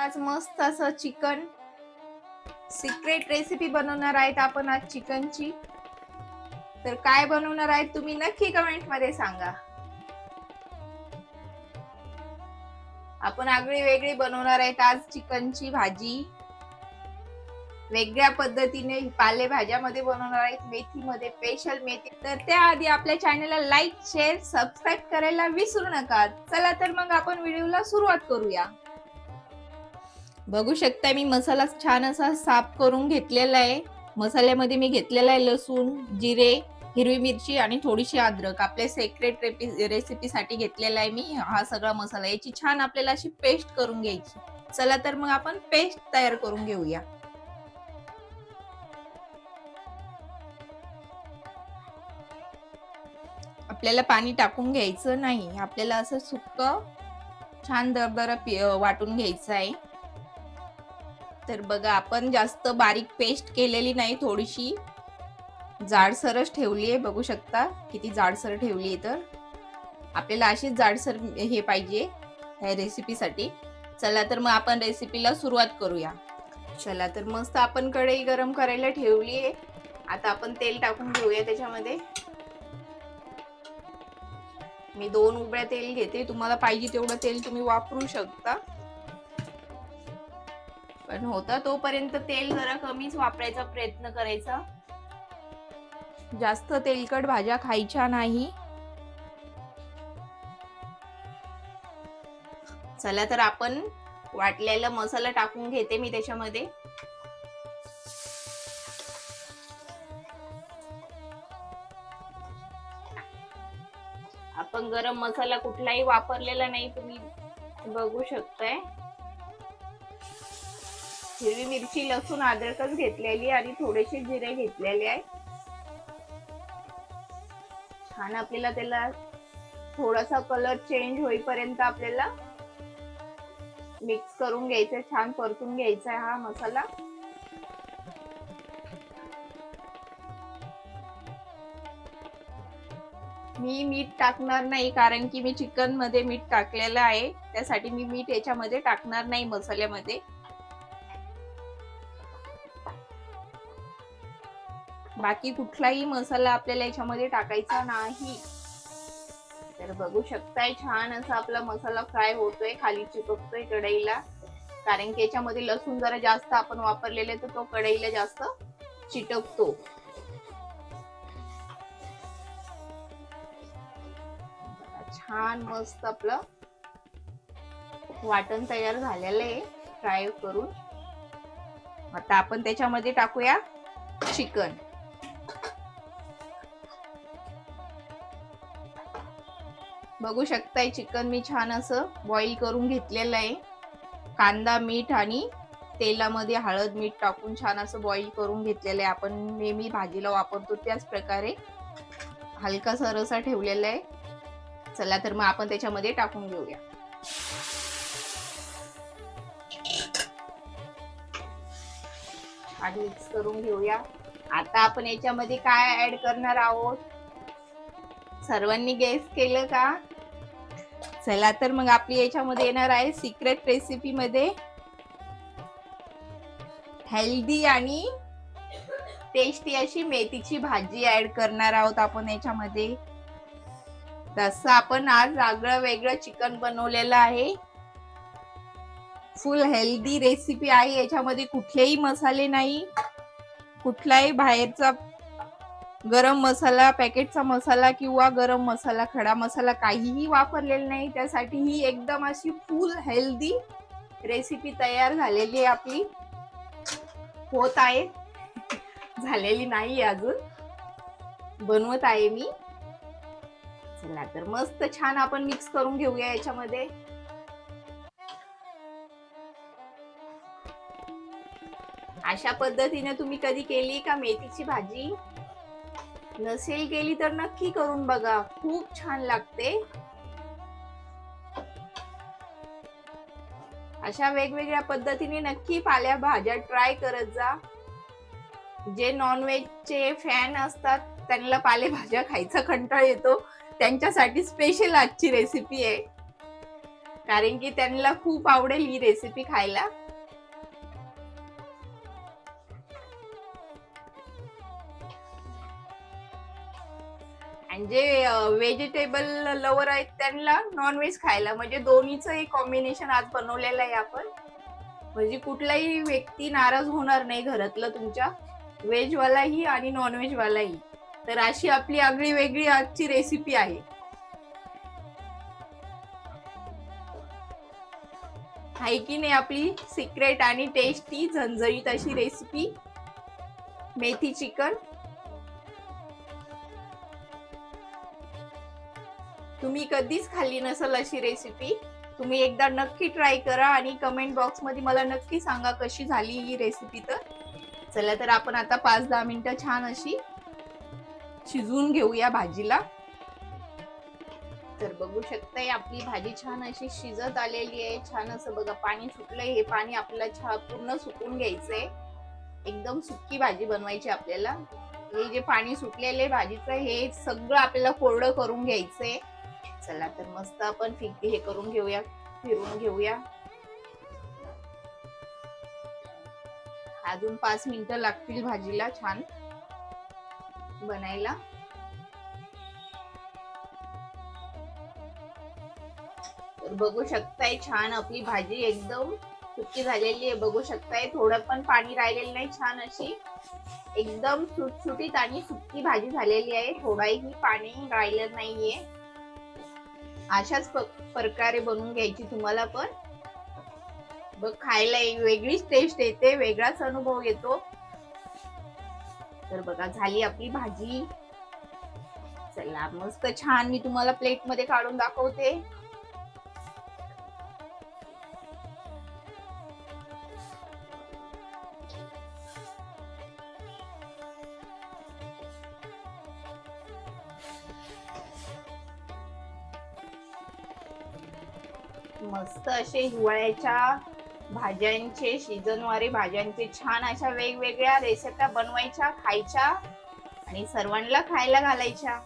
आज मस्त असं चिकन. सिक्रेट रेसिपी बनवणार आहेत आपण आज चिकनची. तर काय बनवणार आहेत तुम्ही नक्की कमेंटमध्ये सांगा. आपण आगळी वेगळी बनवणार आहेत आज चिकनची भाजी. वेगळ्या पद्धतीने पालेभाज्यामध्ये बनवणार आहेत. मेथीमध्ये स्पेशल मेथी. तर त्याआधी आपल्या चॅनलला लाईक शेअर सबस्क्राईब करायला विसरू नका. चला तर मग आपण व्हिडिओला सुरुवात करूया. बघू शकता मी मसाला छान असा साफ करून घेतलेला आहे. मसाल्यामध्ये मी घेतलेला आहे लसूण जिरे हिरवी मिरची आणि थोडीशी अद्रक. आपल्या सेक्रेट रेसिपीसाठी घेतलेला आहे मी. हा सगळा मसाला. याची छान आपल्याला अशी पेस्ट करून घ्यायची. चला तर मग आपण पेस्ट तयार करून घेऊया. आपल्याला पाणी टाकून घ्यायचं नाही. आपल्याला असं सुक्क छान दरदर वाटून घ्यायचं आहे. तर बघा आपण जास्त बारीक पेस्ट केलेली नाही थोडीशी. जाडसरच ठेवली आहे बघू शकता. किती जाडसर ठेवली आहे तर. आपल्याला अशीच जाडसर हे पाहिजे ह्या रेसिपीसाठी चला तर मग आपण रेसिपीला सुरुवात करूया. चला तर मस्त आपण कढई गरम करायला ठेवली आहे. आता आपण तेल टाकून घेऊया त्याच्यामध्ये. मी दोन उबळ्या तेल घेते. तुम्हाला पाहिजे तेवढं तेल तुम्ही वापरू शकता. पण होता तोपर्यंत तेल जरा कमीच वापरायचा प्रयत्न करायचा. जास्त तेलकट भाज्या खायच्या नाही. चला तर आपण वाटलेला मसाला टाकून घेते मी त्याच्यामध्ये. आपण गरम मसाला कुठलाही वापरलेला नाही तुम्ही बघू शकताय. हिरवी मिरची लसूण अद्रकच घेतलेली आणि थोडेसे जिरे घेतलेले आहे. छान आपल्याला त्याला थोडासा कलर चेंज होईपर्यंत आपल्याला मिक्स करून घ्यायचं छान परतून घ्यायचा हा मसाला. मी मीठ टाकणार नाही कारण की मी चिकनमध्ये मीठ टाकलेलं आहे. त्यासाठी मी मीठ याच्यामध्ये टाकणार नाही मसाल्यामध्ये. बाकी कुठलाही मसाला आपल्याला याच्यामध्ये टाकायचा नाही. तर बघू शकताय छान असा आपला मसाला फ्राय होतोय खाली चिपकतोय कढईला. कारण की याच्यामध्ये लसूण जरा जास्त आपण वापरलेले तर तो कढईला जास्त चिटकतो. छान मस्त आपलं वाटण तयार झालेलं आहे फ्राय करून. आता आपण त्याच्यामध्ये टाकूया चिकन. बघू शकताय चिकन मी छान असं बॉईल करून घेतलेलं आहे. कांदा मीठ आणि तेलामध्ये हळद मीठ टाकून छान असं बॉईल करून घेतलेलं आहे. आपण नेहमी भाजीला वापरतो त्याच प्रकारे. हलका सरसा ठेवलेला आहे. चला तर मग आपण त्याच्यामध्ये टाकून घेऊया. आणि मिक्स करून घेऊया. आता आपण याच्यामध्ये काय ऍड करणार आहोत? सर्वांनी गेस केलं का? चला तर मग आपली याच्यामध्ये येणार आहे सिक्रेट रेसिपी मध्ये. हेल्दी आणि टेस्टी अशी मेथीची भाजी ऍड करणार आहोत आपण याच्यामध्ये. तसं आपण आज आगळं वेगळं चिकन बनवलेलं आहे. फुल हेल्दी रेसिपी आहे. याच्यामध्ये कुठलेही मसाले नाही. कुठलाही बाहेरचा गरम मसाला पॅकेटचा मसाला किंवा गरम मसाला खडा मसाला काहीही वापरलेला नाही. त्यासाठी ही एकदम अशी फुल हेल्दी रेसिपी तयार झालेली आहे आपली. होत आहे. झालेली नाही अजून. बनवत आहे मी. चला तर मस्त छान आपण मिक्स करून घेऊया याच्यामध्ये. अशा पद्धतीने तुम्ही कधी केली का मेथीची भाजी? नसेल केली तर नक्की करून बघा. खूप छान लागते. अशा वेगवेगळ्या पद्धतीने नक्की पाल्या भाज्या ट्राय करत जा. जे नॉनव्हेजचे फॅन असतात त्यांना पालेभाज्या खायचा कंटाळ येतो. त्यांच्यासाठी स्पेशल आजची रेसिपी आहे. कारण की त्यांना खूप आवडेल ही रेसिपी खायला. आणि जे व्हेजिटेबल लवर आहेत त्यांना नॉनव्हेज खायला. म्हणजे दोन्हीचं एक कॉम्बिनेशन आज बनवलेलं आहे आपण. म्हणजे कुठलाही व्यक्ती नाराज होणार नाही घरातलं तुमच्या. व्हेजवालाही आणि नॉनव्हेजवालाही तर अशी आपली आगळी वेगळी आजची रेसिपी आहे. आहे की नाही आपली सिक्रेट आणि टेस्टी झणझणीत अशी रेसिपी मेथी चिकन. तुम्ही कधीच खाल्ली नसेल अशी रेसिपी तुम्ही एकदा नक्की ट्राय करा आणि कमेंट बॉक्समध्ये मला नक्की सांगा कशी झाली ही रेसिपी तर. चला तर आपण आता पाच दहा मिनिटं छान अशी शिजवून घेऊया भाजीला. तर बघू शकताय आपली भाजी छान अशी शिजत आलेली आहे. छान असं बघा पाणी सुटलंय. हे पाणी आपल्याला छान पूर्ण सुकून घ्यायचंय. एकदम सुकी भाजी बनवायची आपल्याला. हे जे पाणी सुटलेले भाजीचं हे सगळं आपल्याला कोरडं करून घ्यायचंय. चला तर मस्त आपण हे करून घेऊया फिरून घेऊया. अजून पाच मिनिटं लागतील भाजीला छान बनायला. तर बघू शकताय छान आपली भाजी एकदम सुकी झालेली आहे. बघू शकताय थोडं पण पाणी राहिलेलं नाही छान अशी. एकदम सुटसुटीत आणि सुकी भाजी झालेली आहे. थोडाही पाणी राहिलं नाहीये. अशाच प्रकारे बनवून घ्यायची तुम्हाला पण. बघ खायला एक वेगळीच टेस्ट येते वेगळाच अनुभव येतो. तर बघा झाली आपली भाजी. चला मस्त छान मी तुम्हाला प्लेटमध्ये काढून दाखवते. मस्त असे हिवाळ्याच्या भाज्यांचे सीजनवारी भाज्यांचे छान अशा वेगवेगळ्या रेसिप्या बनवायच्या खायच्या आणि सर्वांना खायला घालायच्या.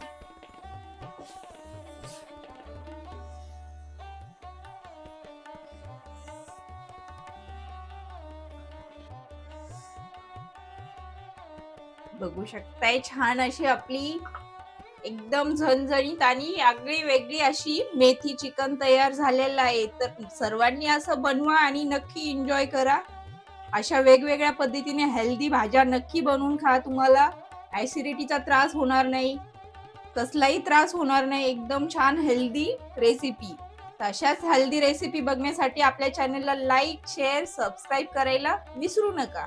बघू शकताय छान अशी आपली एकदम झणझणीत आणि आगळी वेगळी अशी मेथी चिकन तयार झालेलं आहे. तर सर्वांनी असं बनवा आणि नक्की एन्जॉय करा. अशा वेगवेगळ्या पद्धतीने हेल्दी भाज्या नक्की बनवून खा. तुम्हाला ॲसिडिटीचा त्रास होणार नाही. कसलाही त्रास होणार नाही. एकदम छान हेल्दी रेसिपी तशाच हेल्दी रेसिपी बघण्यासाठी आपल्या चॅनलला लाईक शेअर सबस्क्राईब करायला विसरू नका.